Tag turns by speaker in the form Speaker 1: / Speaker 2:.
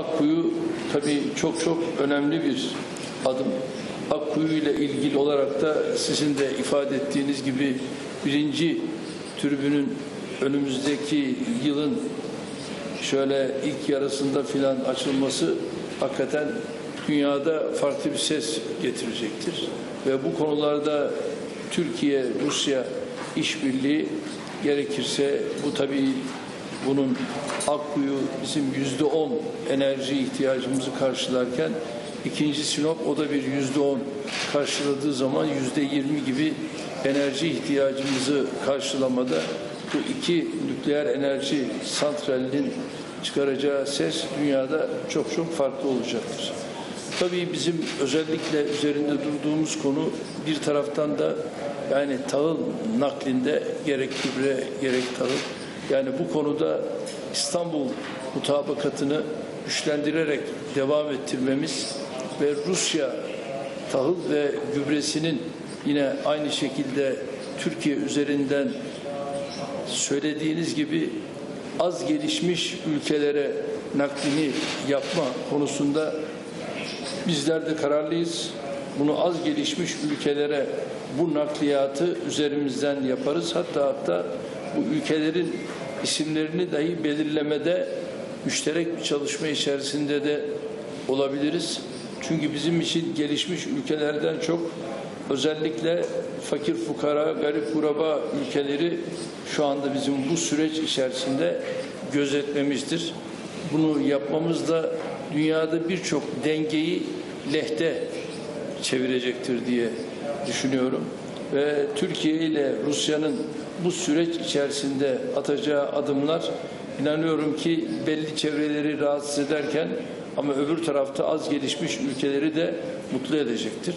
Speaker 1: Akkuyu tabii çok çok önemli bir adım. Akkuyu ile ilgili olarak da sizin de ifade ettiğiniz gibi birinci tribünün önümüzdeki yılın şöyle ilk yarısında filan açılması hakikaten dünyada farklı bir ses getirecektir. Ve bu konularda Türkiye, Rusya işbirliği gerekirse bu tabii bunun Akkuyu bizim yüzde on enerji ihtiyacımızı karşılarken ikinci Sinop o da bir yüzde on karşıladığı zaman yüzde yirmi gibi enerji ihtiyacımızı karşılamada bu iki nükleer enerji santralinin çıkaracağı ses dünyada çok çok farklı olacaktır. Tabii bizim özellikle üzerinde durduğumuz konu bir taraftan da yani tahıl naklinde gerek gübre gerek tahıl yani bu konuda İstanbul mutabakatını güçlendirerek devam ettirmemiz ve Rusya tahıl ve gübresinin yine aynı şekilde Türkiye üzerinden söylediğiniz gibi az gelişmiş ülkelere naklini yapma konusunda bizler de kararlıyız. Bunu az gelişmiş ülkelere bu nakliyatı üzerimizden yaparız. Hatta hatta bu ülkelerin isimlerini dahi belirlemede müşterek bir çalışma içerisinde de olabiliriz. Çünkü bizim için gelişmiş ülkelerden çok özellikle fakir fukara, garip kuraba ülkeleri şu anda bizim bu süreç içerisinde gözetmemizdir. Bunu yapmamız da dünyada birçok dengeyi lehte çevirecektir diye düşünüyorum. Ve Türkiye ile Rusya'nın bu süreç içerisinde atacağı adımlar inanıyorum ki belli çevreleri rahatsız ederken ama öbür tarafta az gelişmiş ülkeleri de mutlu edecektir.